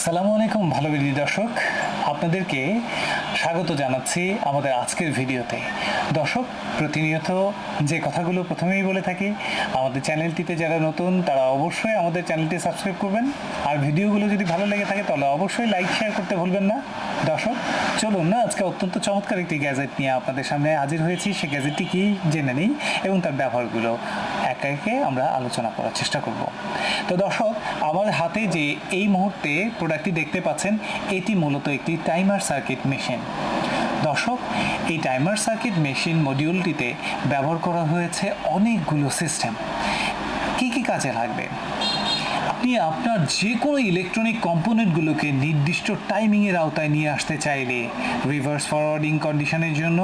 আসসালামু আলাইকুম ভালো বিধি দর্শক। আপনাদেরকে স্বাগত জানাচ্ছি আমাদের আজকের ভিডিওতে। দর্শক, প্রতিনিয়ত যে কথাগুলো প্রথমেই বলে থাকি, আমাদের চ্যানেলটিতে যারা নতুন, তারা অবশ্যই আমাদের চ্যানেলটি সাবস্ক্রাইব করবেন। আর ভিডিওগুলো যদি ভালো লেগে থাকে, তাহলে অবশ্যই লাইক শেয়ার করতে ভুলবেন না। দর্শক, চলুন না, আজকে অত্যন্ত চমৎকার একটি গ্যাজেট নিয়ে আপনাদের সামনে হাজির হয়েছি। সে গ্যাজেটটি কি, জেনে নিই, এবং তার ব্যবহারগুলো। একে একে আমরা আলোচনা করার চেষ্টা করব। তো দর্শক, আমার হাতে যে এই মুহূর্তে প্রোডাক্টটি দেখতে পাচ্ছেন, এটি মূলত একটি টাইমার সার্কিট মেশিন দর্শক, এই টাইমার সার্কিট মেশিন মডিউলটিতে ব্যবহার করা হয়েছে অনেকগুলো সিস্টেম কি কি কাজে লাগবে? আপনি আপনার যে কোনো ইলেকট্রনিক কম্পোনেন্টগুলোকে নির্দিষ্ট টাইমিংয়ের আওতায় নিয়ে আসতে চাইলে রিভার্স ফরওয়ার্ডিং কন্ডিশনের জন্য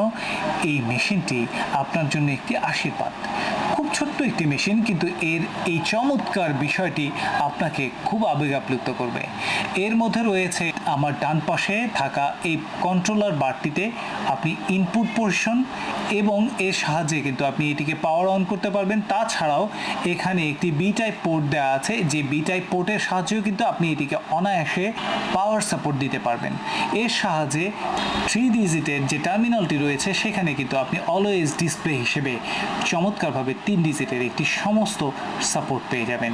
এই মেশিনটি আপনার জন্য একটি আশীর্বাদ। ছোট্ট একটি মেশিন কিন্তু এর এই চমৎকার বিষয়টি আপনাকে খুব আবেগ আপ্লুত করবে। এর মধ্যে রয়েছে আমার ডান পাশে থাকা এই কন্ট্রোলার বারটিতে আপনি ইনপুট পোর্শন এবং এর সাহায্যে কিন্তু আপনি এটিকে পাওয়ার অন করতে পারবেন। তাছাড়াও এখানে একটি বি টাইপ পোর্ট দেওয়া আছে, যে বি টাইপ পোর্টের সাহায্যেও কিন্তু আপনি এটিকে অনায়াসে পাওয়ার সাপোর্ট দিতে পারবেন। এর সাহায্যে থ্রি ডিজিটের যে টার্মিনালটি রয়েছে, সেখানে কিন্তু আপনি অলওয়েজ ডিসপ্লে হিসেবে চমৎকারভাবে তিন ডিজিটের একটি সমস্ত সাপোর্ট পেয়ে যাবেন।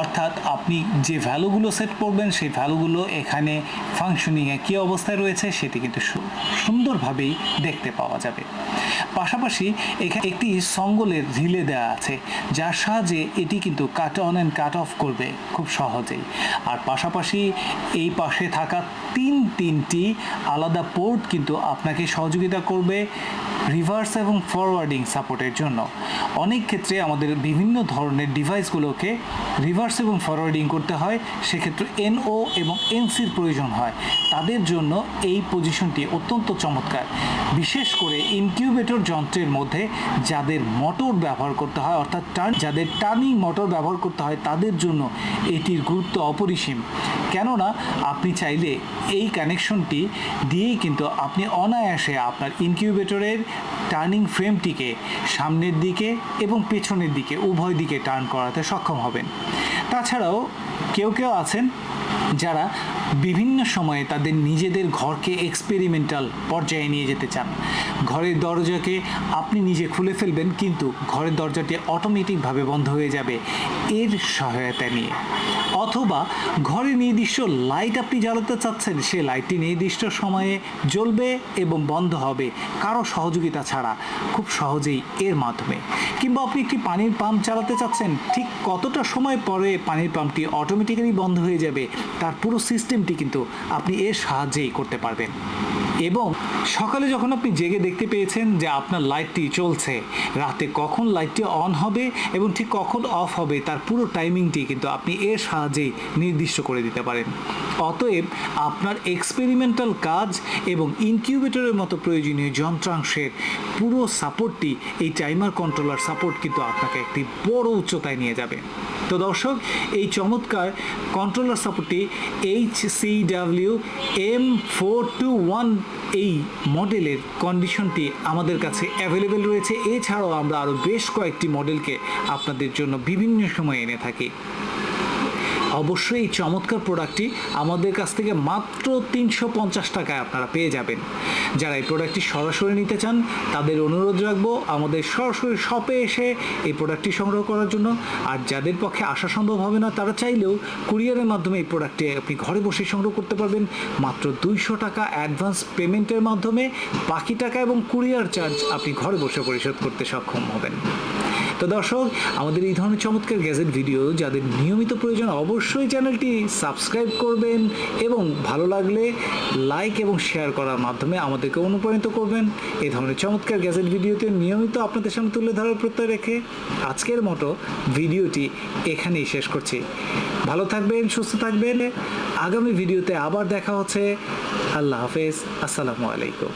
অর্থাৎ আপনি যে ভ্যালুগুলো সেট করবেন, সেই ভ্যালুগুলো এখানে ফাংশনিংয়ে কী অবস্থায় রয়েছে, সেটি কিন্তু সুন্দরভাবেই দেখতে পাওয়া যাবে। পাশাপাশি এখানে একটি সঙ্গলের রিলে দেওয়া আছে, যার সাহায্যে এটি কিন্তু cut on and cut off করবে খুব সহজেই। আর পাশাপাশি এই পাশে থাকা তিন তিনটি আলাদা পোর্ট কিন্তু আপনাকে সহযোগিতা করবে রিভার্স এবং ফরওয়ার্ডিং সাপোর্টের জন্য। অনেক ক্ষেত্রে আমাদের বিভিন্ন ধরনের ডিভাইসগুলোকে রিভার্স এবং ফরওয়ার্ডিং করতে হয়, সেক্ষেত্রে এনও এবং এনসির প্রয়োজন হয়। তাদের জন্য এই পজিশনটি অত্যন্ত চমৎকার। বিশেষ করে ইনকিউবেটর যন্ত্রের মধ্যে যাদের মোটর ব্যবহার করতে হয়, অর্থাৎ টার্ন যাদের টার্নিং মোটর ব্যবহার করতে হয়, তাদের জন্য এটির গুরুত্ব অপরিসীম। কেননা, আপনি চাইলে এই কানেকশনটি দিয়েই কিন্তু আপনি অনায়াসে আপনার ইনকিউবেটরের টার্নিং ফ্রেমটিকে সামনের দিকে এবং পেছনের দিকে, উভয় দিকে টার্ন করাতে সক্ষম হবেন। তাছাড়াও কেউ কেউ আছেন যারা বিভিন্ন সময়ে তাদের নিজেদের ঘরকে এক্সপেরিমেন্টাল পর্যায়ে নিয়ে যেতে চান। ঘরের দরজাকে আপনি নিজে খুলে ফেলবেন, কিন্তু ঘরের দরজাটি অটোমেটিকভাবে বন্ধ হয়ে যাবে এর সহায়তা নিয়ে। অথবা ঘরে নির্দিষ্ট লাইট আপনি জ্বালাতে চাচ্ছেন, সে লাইটটি নির্দিষ্ট সময়ে জ্বলবে এবং বন্ধ হবে কারও সহযোগিতা ছাড়া, খুব সহজেই এর মাধ্যমে। কিংবা আপনি একটি পানির পাম্প চালাতে চাচ্ছেন, ঠিক কতটা সময় পরে পানির পাম্পটি অটোমেটিক্যালি বন্ধ হয়ে যাবে তার পুরো সিস্টেমটি কিন্তু আপনি এর সাহায্যেই করতে পারবেন। এবং সকালে যখন আপনি জেগে দেখতে পেয়েছেন যে আপনার লাইটটি চলছে, রাতে কখন লাইটটি অন হবে এবং ঠিক কখন অফ হবে, তার পুরো টাইমিংটি কিন্তু আপনি এর সাহায্যেই নির্দিষ্ট করে দিতে পারেন। অতএব আপনার এক্সপেরিমেন্টাল কাজ এবং ইনকিউবেটরের মতো প্রয়োজনীয় যন্ত্রাংশের পুরো সাপোর্টটি, এই টাইমার কন্ট্রোলার সাপোর্ট কিন্তু আপনাকে একটি বড় উচ্চতায় নিয়ে যাবে। তো দর্শক, এই চমৎকার controller সাপোর্টটি H C W M four two one এই মডেলের কন্ডিশনটি আমাদের কাছে অ্যাভেলেবেল রয়েছে। এছাড়াও আমরা আরও বেশ কয়েকটি মডেলকে আপনাদের জন্য বিভিন্ন সময় এনে থাকি। অবশ্যই এই চমৎকার প্রোডাক্টটি আমাদের কাছ থেকে মাত্র তিনশো পঞ্চাশ টাকায় আপনারা পেয়ে যাবেন। যারা এই প্রোডাক্টটি সরাসরি নিতে চান, তাদের অনুরোধ রাখব আমাদের সরাসরি শপে এসে এই প্রোডাক্টটি সংগ্রহ করার জন্য। আর যাদের পক্ষে আসা সম্ভব হবে না, তারা চাইলেও কুরিয়ারের মাধ্যমে এই প্রোডাক্টটি আপনি ঘরে বসে সংগ্রহ করতে পারবেন। মাত্র দুইশো টাকা অ্যাডভান্স পেমেন্টের মাধ্যমে বাকি টাকা এবং কুরিয়ার চার্জ আপনি ঘরে বসে পরিশোধ করতে সক্ষম হবেন। তো দর্শক, আমাদের এই ধরনের চমৎকার গ্যাজেট ভিডিও, যাদের নিয়মিত প্রয়োজন অবশ্যই চ্যানেলটি সাবস্ক্রাইব করবেন এবং ভালো লাগলে লাইক এবং শেয়ার করার মাধ্যমে আমাদেরকে অনুপ্রাণিত করবেন। এই ধরনের চমৎকার গ্যাজেট ভিডিওতে নিয়মিত আপনাদের সামনে তুলে ধরার প্রত্যয় রেখে আজকের মতো ভিডিওটি এখানেই শেষ করছি। ভালো থাকবেন, সুস্থ থাকবেন। আগামী ভিডিওতে আবার দেখা হচ্ছে। আল্লাহ হাফেজ। আসসালামু আলাইকুম।